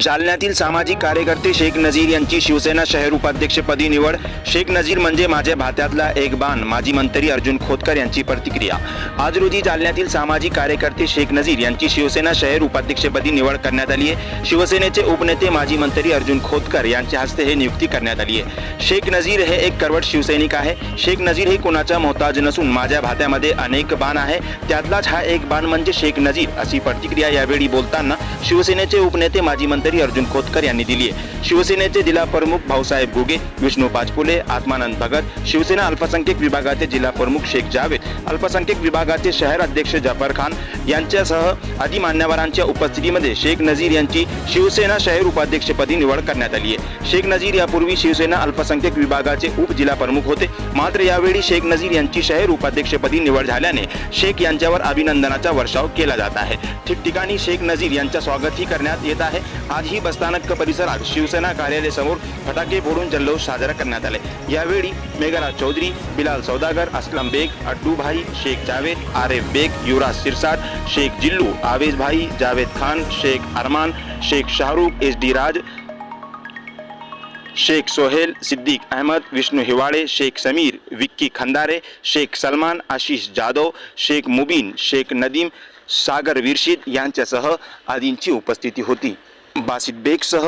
जालन्यातील सामाजिक कार्यकर्ते शेख नजीर यांची शिवसेना शहर उपाध्यक्षपदी निवड. शेख नजीर म्हणजे माझ्या भात्यातला एक बाण माजी मंत्री अर्जुन खोतकर यांची प्रतिक्रिया. आज रोजी जालन्यातील सामाजिक कार्यकर्ते शेख नजीर यांची शिवसेना शहर उपाध्यक्षपदी निवड करण्यात आली आहे. शिवसेनेचे उपनेते माजी मंत्री अर्जुन खोतकर यांच्या हस्ते हे नियुक्ती करण्यात आली आहे. शेख नजीर हे एक करवट शिवसैनिक आहे. शेख नजीर हे कोणाचा मोहताज नसून माझ्या भात्यामध्ये अनेक बाण आहे. त्यातलाच हा एक बाण म्हणजे शेख नजीर अशी प्रतिक्रिया यावेळी बोलताना शिवसेनेचे उपनेते माजी मंत्री अर्जुन खोतकर यांनी दिली आहे. शिवसेनेचे जिल्हा प्रमुख भाऊसाहेब घुगे विष्णू पाचपुले आत्मानंद भगत शिवसेना अल्पसंख्याक विभागाचे जिल्हा प्रमुख शेख जावेद अल्पसंख्याक विभागाचे शहर अध्यक्ष जफर खान यांच्यासह आदी मान्यवरांच्या उपस्थितीमध्ये शेख नजीर यांची शिवसेना शहर उपाध्यक्षपदी निवड करण्यात आली आहे. शेख नजीर यापूर्वी शिवसेना अल्पसंख्याक विभागाचे उपजिल्हा प्रमुख होते. मात्र यावेळी शेख नजीर यांची शहर उपाध्यक्षपदी निवड झाल्याने शेख यांच्यावर अभिनंदनाचा वर्षाव केला जात आहे. ठिकठिकाणी शेख नजीर यांच्या स्वागतही करण्यात येत आहे. आजही बसस्थानक परिसरात शिवसेना कार्यालयासमोर फटाके फोडून जल्लोष साजरा करण्यात आले. यावेळी मेघराज चौधरी बिलाल सौदागर असलम बेग अड्डू भाई शेख जावेद आरेफ बेग युवराज सिरसाट शेख जिल्लू आवेज भाई जावेद खान शेख अरमान शेख शाहरुख एस डी राज शेख सोहेल सिद्दीक अहमद विष्णू हिवाळे शेख समीर विक्की खंदारे शेख सलमान आशिष जाधव शेख मुबीन शेख नदीम सागर विरशीद यांच्यासह आदींची उपस्थिती होती. Basit बेगसह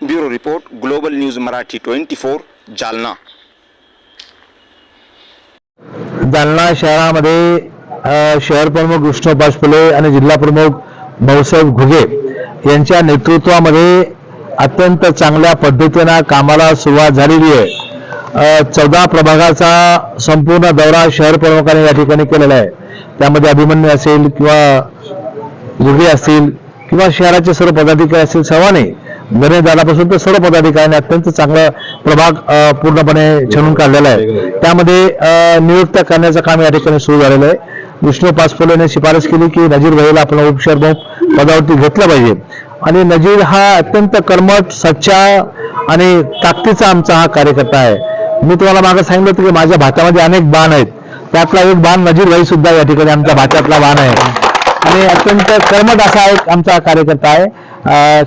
bureau report global news Marathi twenty four Jalna. Jalna शहरामध्ये शहर प्रमुख विष्णू पाचपुले आणि जिल्हा प्रमुख भाऊसाहेब घुगे यांच्या नेतृत्वामध्ये अत्यंत चांगल्या पद्धतीनं कामाला सुरुवात झालेली आहे. चौदा प्रभागाचा संपूर्ण दौरा शहर प्रमुखांनी या ठिकाणी केलेला आहे. त्यामध्ये अभिमन्यू असेल किंवा घुगे असतील किंवा शहराचे सर्व पदाधिकारी असतील सर्वांनी गणेश दादापासून तर सर्व पदाधिकाऱ्यांनी अत्यंत चांगला प्रभाग पूर्णपणे छानून काढलेला आहे. त्यामध्ये नियुक्त्या करण्याचं काम या ठिकाणी सुरू झालेलं आहे. विष्णू पासपोलेने शिफारस केली की नजीर भाईला आपण उपशहर प्रमुख पदावरती घेतलं पाहिजे. आणि नजीर हा अत्यंत कर्मठ सच्चा आणि ताकदीचा आमचा हा कार्यकर्ता आहे. मी तुम्हाला मागे सांगितलं होतं की माझ्या भातामध्ये अनेक बाण आहेत. त्यातला एक बाण नजीर भाई सुद्धा या ठिकाणी आमच्या भातातला बाण आहे. आणि अत्यंत कर्मठ असा एक आमचा कार्यकर्ता आहे.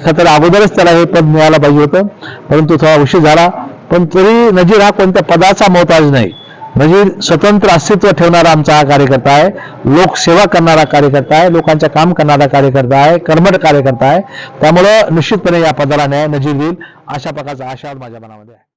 खर तर अगोदरच त्याला हे पद मिळायला पाहिजे होतं. परंतु थोडा उशीर झाला. पण तरी नजीर हा कोणत्या पदाचा मोहताज नाही. नजीर स्वतंत्र अस्तित्व ठेवणारा आमचा हा कार्यकर्ता आहे. लोकसेवा करणारा कार्यकर्ता आहे. लोकांचं काम करणारा कार्यकर्ता आहे. कर्मट कार्यकर्ता आहे. त्यामुळं निश्चितपणे या पदाला न्याय नजीर देईल. अशा प्रकारचा आशावाद माझ्या मनामध्ये आहे.